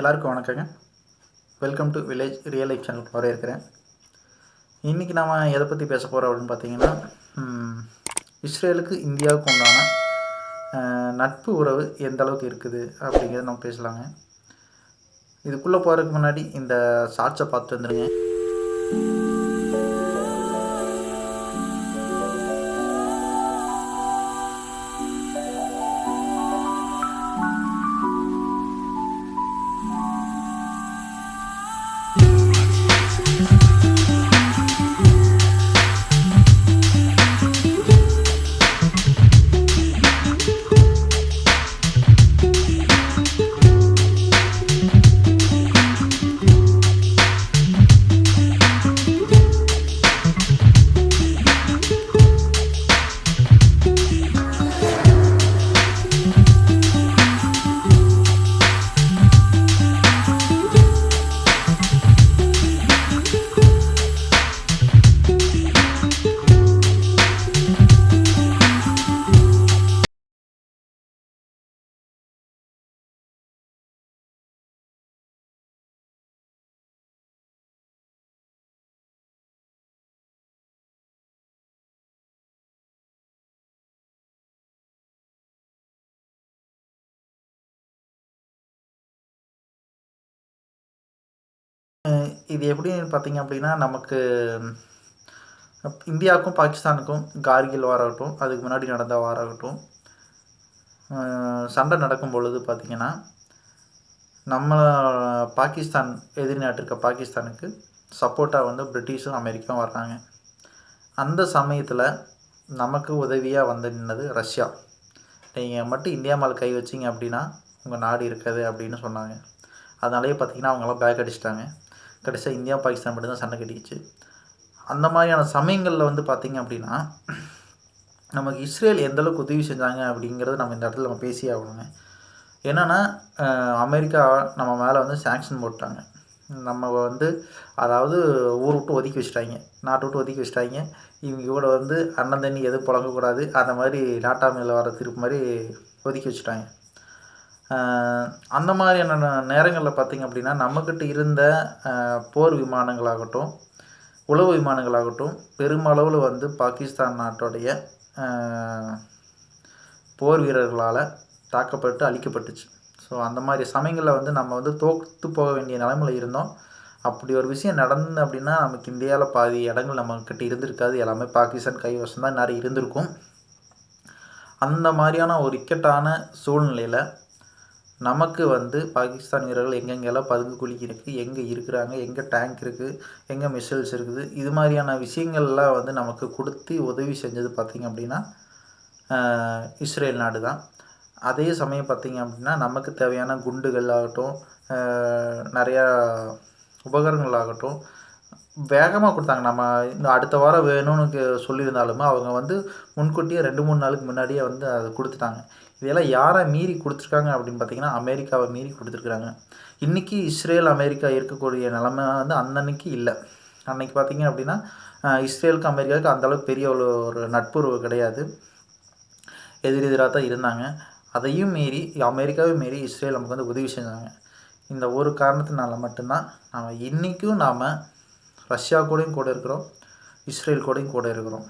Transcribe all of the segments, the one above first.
எல்லாருக்கும் வணக்கங்க. Welcome to village real life channel வரவேற்கிறேன். இன்றைக்கி நாம் எதை பற்றி பேச போகிறோம் அப்படின்னு பார்த்தீங்கன்னா இஸ்ரேலுக்கு இந்தியாவுக்கு உண்டான நட்பு உறவு எந்த அளவுக்கு இருக்குது அப்படிங்கிறத நம்ம பேசலாங்க. இதுக்குள்ளே போகிறதுக்கு முன்னாடி இந்த ஷார்ட்ஸை பார்த்து வந்துடுங்க இது எப்படின்னு பார்த்தீங்க அப்படின்னா நமக்கு இந்தியாவுக்கும் பாகிஸ்தானுக்கும் கார்கில் வாராகட்டும் அதுக்கு முன்னாடி நடந்த வாராகட்டும் சண்டை நடக்கும் பொழுது பார்த்திங்கன்னா நம்ம பாகிஸ்தான் எதிரி நாட்டு இருக்க பாகிஸ்தானுக்கு சப்போர்ட்டாக வந்து பிரிட்டிஷும் அமெரிக்காவும் வர்றாங்க. அந்த சமயத்தில் நமக்கு உதவியாக வந்து நின்னது ரஷ்யா. நீங்கள் மட்டும் இந்தியா மேலே கை வச்சிங்க அப்படின்னா உங்கள் நாடு இருக்காது அப்படின்னு சொன்னாங்க. அதனாலேயே பார்த்தீங்கன்னா அவங்களாம் பேக் அடிச்சிட்டாங்க. கடைசியாக இந்தியா பாகிஸ்தான் மட்டும் தான் சண்டை கட்டிக்கிச்சு. அந்த மாதிரியான சமயங்களில் வந்து பார்த்திங்க அப்படின்னா நமக்கு இஸ்ரேல் எந்தளவுக்கு உதவி செஞ்சாங்க அப்படிங்கிறது நம்ம இந்த இடத்துல நம்ம பேசி ஆகணுங்க. என்னென்னா அமெரிக்கா நம்ம மேலே வந்து சாங்ஷன் போட்டாங்க. நம்ம வந்து அதாவது ஊர் விட்டு ஒதுக்கி வச்சுட்டாங்க. நாட்டை விட்டு ஒதுக்கி வச்சுட்டாங்க. இவங்க கூட வந்து அண்ணன் தண்ணி எதுவும் புழங்கக்கூடாது. அந்த மாதிரி நாட்டாமையில் வர திருப்பு மாதிரி ஒதுக்கி வச்சுட்டாங்க. அந்த மாதிரியான நேரங்களில் பார்த்திங்க அப்படின்னா நம்மக்கிட்ட இருந்த போர் விமானங்களாகட்டும் உளவு விமானங்களாகட்டும் பெருமளவில் வந்து பாகிஸ்தான் நாட்டுடைய போர் வீரர்களால் தாக்கப்பட்டு அழிக்கப்பட்டுச்சு. ஸோ அந்த மாதிரி சமயங்களில் வந்து நம்ம வந்து தோற்று போக வேண்டிய நிலைமையில் இருந்தோம். அப்படி ஒரு விஷயம் நடந்து அப்படின்னா நமக்கு இந்தியாவில் பாதி இடங்கள் நம்மக்கிட்ட இருந்திருக்காது. எல்லாமே பாகிஸ்தான் கைவசம் தான் நிறைய இருந்திருக்கும். அந்த மாதிரியான ஒரு இக்கட்டான சூழ்நிலையில் நமக்கு வந்து பாகிஸ்தான் வீரர்கள் எங்கெங்கெல்லாம் பதுங்கு குழி இருக்குது எங்கே இருக்கிறாங்க எங்கே டேங்க் இருக்குது எங்கே மிசைல்ஸ் இருக்குது இது மாதிரியான விஷயங்கள்லாம் வந்து நமக்கு கொடுத்து உதவி செஞ்சது பார்த்திங்க அப்படின்னா இஸ்ரேல் நாடு தான். அதே சமயம் பார்த்திங்க அப்படின்னா நமக்கு தேவையான குண்டுகள் ஆகட்டும் நிறையா உபகரணங்கள் ஆகட்டும் வேகமாக கொடுத்தாங்க. நம்ம இந்த அடுத்த வாரம் வேணும்னு கே- சொல்லியிருந்தாலுமே அவங்க வந்து முன்கூட்டியே ரெண்டு மூணு நாளுக்கு முன்னாடியே வந்து அதை கொடுத்துட்டாங்க. இதெல்லாம் யாரை மீறி கொடுத்துருக்காங்க அப்படின்னு பார்த்தீங்கன்னா அமெரிக்காவை மீறி கொடுத்துருக்குறாங்க. இன்றைக்கி இஸ்ரேல் அமெரிக்கா இருக்கக்கூடிய நிலமை வந்து அன்னன்னைக்கு இல்லை. அன்னைக்கு பார்த்தீங்க அப்படின்னா இஸ்ரேலுக்கு அமெரிக்காவுக்கு அந்தளவுக்கு பெரிய ஒரு நட்புறவு கிடையாது. எதிர் எதிராக தான் இருந்தாங்க. அதையும் மீறி அமெரிக்காவையும் மீறி இஸ்ரேல் நமக்கு வந்து உதவி செஞ்சாங்க. இந்த ஒரு காரணத்தினால மட்டும்தான் நாம் இன்றைக்கும் நாம் ரஷ்யா கூடயும் கூட இருக்கிறோம் இஸ்ரேல் கூடயும் கூட இருக்கிறோம்.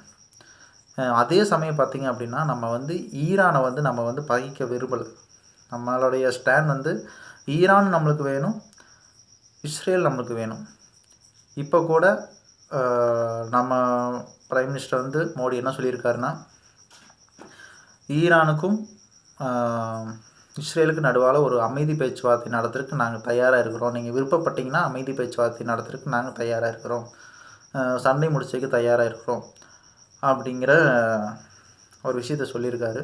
அதே சமயம் பார்த்திங்க அப்படின்னா நம்ம வந்து ஈரானை வந்து நம்ம வந்து பகைக்க விரும்பலை. நம்மளுடைய ஸ்டாண்ட் வந்து ஈரான் நம்மளுக்கு வேணும் இஸ்ரேல் நம்மளுக்கு வேணும். இப்போ கூட நம்ம பிரைம் மினிஸ்டர் வந்து மோடி என்ன சொல்லியிருக்காருன்னா ஈரானுக்கும் இஸ்ரேலுக்கு நடுவால் ஒரு அமைதி பேச்சுவார்த்தை நடத்துறதுக்கு நாங்கள் தயாராக இருக்கிறோம். நீங்கள் விருப்பப்பட்டீங்கன்னா அமைதி பேச்சுவார்த்தை நடத்துறதுக்கு நாங்கள் தயாராக இருக்கிறோம். சண்டை முடிச்சதுக்கு தயாராக இருக்கிறோம். அப்படிங்கிற ஒரு விஷயத்த சொல்லியிருக்காரு.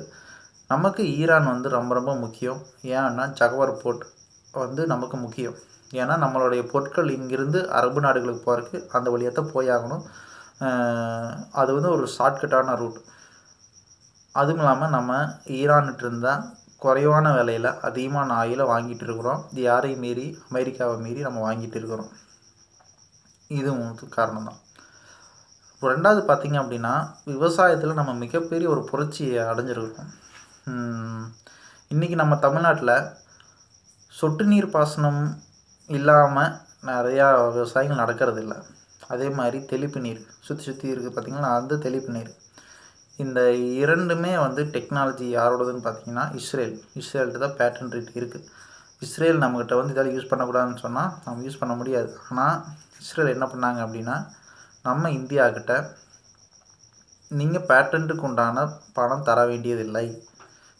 நமக்கு ஈரான் வந்து ரொம்ப ரொம்ப முக்கியம். ஏன்னா ஜகவர் போர்ட் வந்து நமக்கு முக்கியம். ஏன்னா நம்மளுடைய பொருட்கள் இங்கிருந்து அரபு நாடுகளுக்கு போகிறதுக்கு அந்த வழியாக தான் போயாகணும் அது வந்து ஒரு ஷார்ட்கட்டான ரூட் அதுவும் இல்லாமல் நம்ம ஈரான்கிட்ட இருந்தால் குறைவான விலையில் அதிகமான ஆயிலை வாங்கிட்டு இருக்கிறோம். யாரையும் மீறி அமெரிக்காவை மீறி நம்ம வாங்கிட்டு இருக்கிறோம். இதுவும் காரணம் தான் ரெண்டாவது பார்த்திங்க அப்படின்னா விவசாயத்தில் நம்ம மிகப்பெரிய ஒரு புரட்சியை அடைஞ்சிருக்கோம் இன்றைக்கி நம்ம தமிழ்நாட்டில் சொட்டு நீர் பாசனம் இல்லாமல் நிறையா விவசாயங்கள் நடக்கிறது இல்லை அதே மாதிரி தெளிப்பு நீர் சுற்றி சுற்றி இருக்குது பார்த்திங்கன்னா அந்த தெளிப்பு நீர். இந்த இரண்டுமே வந்து டெக்னாலஜி யாரோடதுன்னு பார்த்தீங்கன்னா இஸ்ரேல். இஸ்ரேல்கிட்ட தான் பேட்டன் ரேட் இருக்குது இஸ்ரேல் நம்மக்கிட்ட வந்து இதெல்லாம் யூஸ் பண்ணக்கூடாதுன்னு சொன்னால் நம்ம யூஸ் பண்ண முடியாது. ஆனால் இஸ்ரேல் என்ன பண்ணாங்க அப்படின்னா நம்ம இந்தியாக்கிட்ட நீங்கள் பேட்டன்ட்டுக்கு உண்டான பணம் தர வேண்டியதில்லை.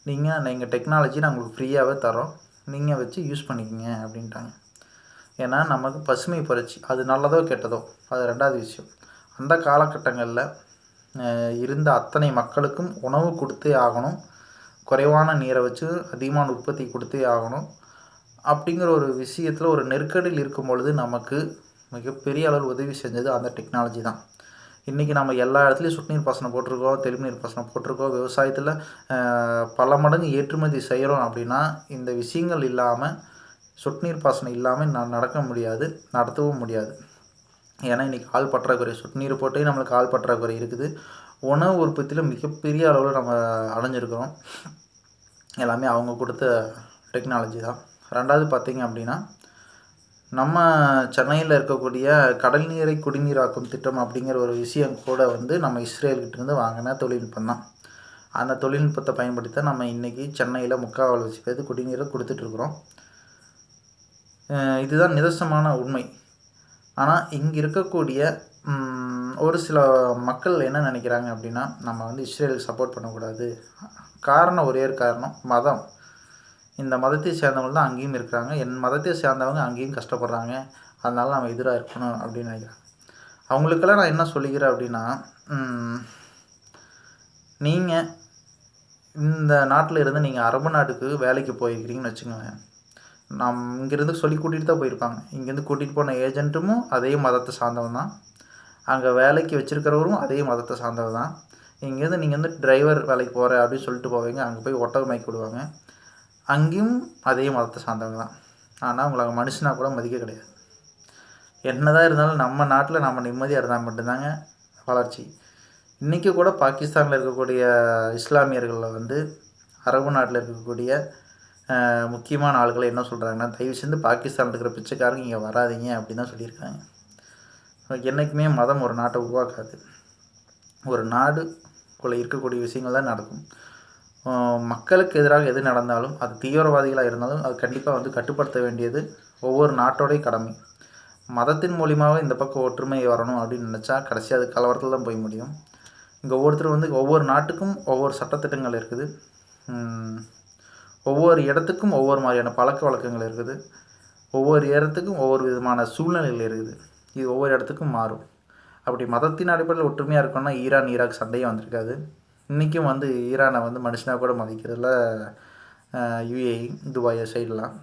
நீங்கள் நீங்கள் டெக்னாலஜி நாங்கள் ஃப்ரீயாகவே தரோம் நீங்கள் வச்சு யூஸ் பண்ணிக்கங்க அப்படின்ட்டாங்க. ஏன்னா நமக்கு பசுமை புரட்சி அது நல்லதோ கெட்டதோ அது ரெண்டாவது விஷயம். அந்த காலகட்டங்களில் இருந்த அத்தனை மக்களுக்கும் உணவு கொடுத்தே ஆகணும். குறைவான நீரை வச்சு அதிகமான உற்பத்தி கொடுத்தே ஆகணும். அப்படிங்கிற ஒரு விஷயத்தில் ஒரு நெருக்கடியில் இருக்கும் பொழுது நமக்கு மிகப்பெரிய அளவில் உதவி செஞ்சது அந்த டெக்னாலஜி தான். இன்றைக்கி நம்ம எல்லா இடத்துலையும் சொட்டு நீர் பாசனம் போட்டிருக்கோம் தெளிவு நீர் பாசனம் போட்டிருக்கோம். விவசாயத்தில் பல மடங்கு ஏற்றுமதி செய்கிறோம் அப்படின்னா இந்த விஷயங்கள் இல்லாமல் சொட்டு நீர் பாசனம் இல்லாமல் நான் நடக்க முடியாது நடத்தவும் முடியாது. ஏன்னா இன்றைக்கி ஆள் பற்றாக்குறை சொட்டு நீர் போட்டே நம்மளுக்கு ஆள் பற்றாக்குறை இருக்குது. உணவு உற்பத்தியில் மிகப்பெரிய அளவில் நம்ம அடைஞ்சிருக்கிறோம். எல்லாமே அவங்க கொடுத்த டெக்னாலஜி தான். ரெண்டாவது பார்த்திங்க அப்படின்னா நம்ம சென்னையில் இருக்கக்கூடிய கடல் நீரை குடிநீராக்கும் திட்டம் அப்படிங்கிற ஒரு விஷயம் கூட வந்து நம்ம இஸ்ரேல்கிட்டேருந்து வாங்கின தொழில்நுட்பம் தான். அந்த தொழில்நுட்பத்தை பயன்படுத்தி தான் நம்ம இன்றைக்கி சென்னையில் முக்கால் வச்சு பேர் குடிநீரை கொடுத்துட்ருக்குறோம் இதுதான் நிதர்சனமான உண்மை. ஆனால் இங்கே இருக்கக்கூடிய ஒரு சில மக்கள் என்ன நினைக்கிறாங்க அப்படின்னா நம்ம வந்து இஸ்ரேலுக்கு சப்போர்ட் பண்ணக்கூடாது. காரணம் ஒரே ஒரு காரணம் மதம். இந்த மதத்தை சேர்ந்தவங்க தான் அங்கேயும் இருக்கிறாங்க. என் மதத்தை சேர்ந்தவங்க அங்கேயும் கஷ்டப்படுறாங்க. அதனால் நம்ம எதிராக இருக்கணும் அப்படின்னு நினைக்கிறேன் அவங்களுக்கெல்லாம் நான் என்ன சொல்லிக்கிறேன் அப்படின்னா நீங்கள் இந்த நாட்டில் இருந்து நீங்கள் அரபு நாட்டுக்கு வேலைக்கு போயிருக்கிறீங்கன்னு வச்சுக்கோங்க நம் இங்கேருந்து சொல்லி கூட்டிகிட்டு தான் போயிருப்பாங்க. இங்கேருந்து கூட்டிகிட்டு போன ஏஜென்ட்டும் அதே மதத்தை சார்ந்தவன் தான். அங்கே வேலைக்கு வச்சுருக்கிறவரும் அதே மதத்தை சார்ந்தவர் தான். இங்கேருந்து நீங்கள் வந்து டிரைவர் வேலைக்கு போகிற அப்படின்னு சொல்லிட்டு போவீங்க. அங்கே போய் ஒட்டகம் மயக்கி விடுவாங்க. அங்கேயும் அதே மதத்தை சார்ந்தவங்க தான். ஆனால் அவங்கள மனுஷனாக கூட மதிக்க கிடையாது. என்னதான் இருந்தாலும் நம்ம நாட்டில் நம்ம நிம்மதியாக இருந்தால் மட்டும்தாங்க வளர்ச்சி. இன்றைக்கி கூட பாகிஸ்தானில் இருக்கக்கூடிய இஸ்லாமியர்களில் வந்து அரபு நாட்டில் இருக்கக்கூடிய முக்கியமான ஆளுகளை என்ன சொல்கிறாங்கன்னா தயவு செஞ்சு பாகிஸ்தானில் இருக்கிற பிச்சைக்காரங்க இங்கே வராதிங்க அப்படின்னு தான் சொல்லியிருக்காங்க. என்றைக்குமே மதம் ஒரு நாட்டை உருவாக்காது. ஒரு நாடுக்குள்ளே இருக்கக்கூடிய விஷயங்கள் தான் நடக்கும். மக்களுக்கு எதிராக எது நடந்தாலும் அது தீவிரவாதிகளாக இருந்தாலும் அது கண்டிப்பாக வந்து கட்டுப்படுத்த வேண்டியது ஒவ்வொரு நாட்டோடைய கடமை. மதத்தின் மூலியமாக இந்த பக்கம் ஒற்றுமை வரணும் அப்படின்னு நினச்சா கடைசி அது கலவரத்தில் தான் போய் முடியும். இங்கே ஒவ்வொருத்தரும் வந்து ஒவ்வொரு நாட்டுக்கும் ஒவ்வொரு சட்டத்திட்டங்கள் இருக்குது. ஒவ்வொரு இடத்துக்கும் ஒவ்வொரு மாதிரியான பழக்க வழக்கங்கள் இருக்குது. ஒவ்வொரு இடத்துக்கும் ஒவ்வொரு விதமான சூழ்நிலைகள் இருக்குது. இது ஒவ்வொரு இடத்துக்கும் மாறும். அப்படி மதத்தின் அடிப்படையில் ஒற்றுமையாக இருக்கணும்னா ஈரான் ஈராக் சண்டையே வந்திருக்காது. இன்றைக்கும் வந்து ஈரானை வந்து மனுஷனாக கூட மதிக்கிறதுல யுஏஇ துபாய் சைடெலாம்.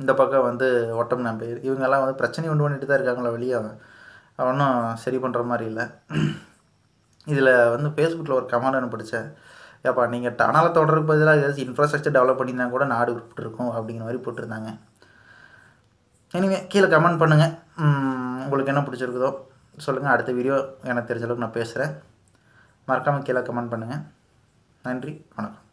இந்த பக்கம் வந்து ஒட்டம் நம்பர் இவங்கெல்லாம் வந்து பிரச்சனை உண்டு பண்ணிட்டு தான் இருக்காங்களா வெளியே? ஒன்றும் சரி பண்ணுற மாதிரி இல்லை. இதில் வந்து ஃபேஸ்புக்கில் ஒரு கமெண்ட் ஒன்று படித்தேன் ஏப்பா நீங்கள் டனலை தொடர்பு பதிலாக ஏதாச்சும் இன்ஃப்ராஸ்ட்ரக்சர் டெவலப் பண்ணியிருந்தா கூட நாடு விட்டுருக்கும் அப்படிங்கிற மாதிரி போட்டிருந்தாங்க. எனிவே கீழே கமெண்ட் பண்ணுங்கள் உங்களுக்கு என்ன பிடிச்சிருக்குதோ சொல்லுங்கள் அடுத்த வீடியோ எனக்கு தெரிஞ்ச அளவுக்கு நான் பேசுகிறேன் மறக்காமல் கீழே கமெண்ட் பண்ணுங்கள் நன்றி வணக்கம்.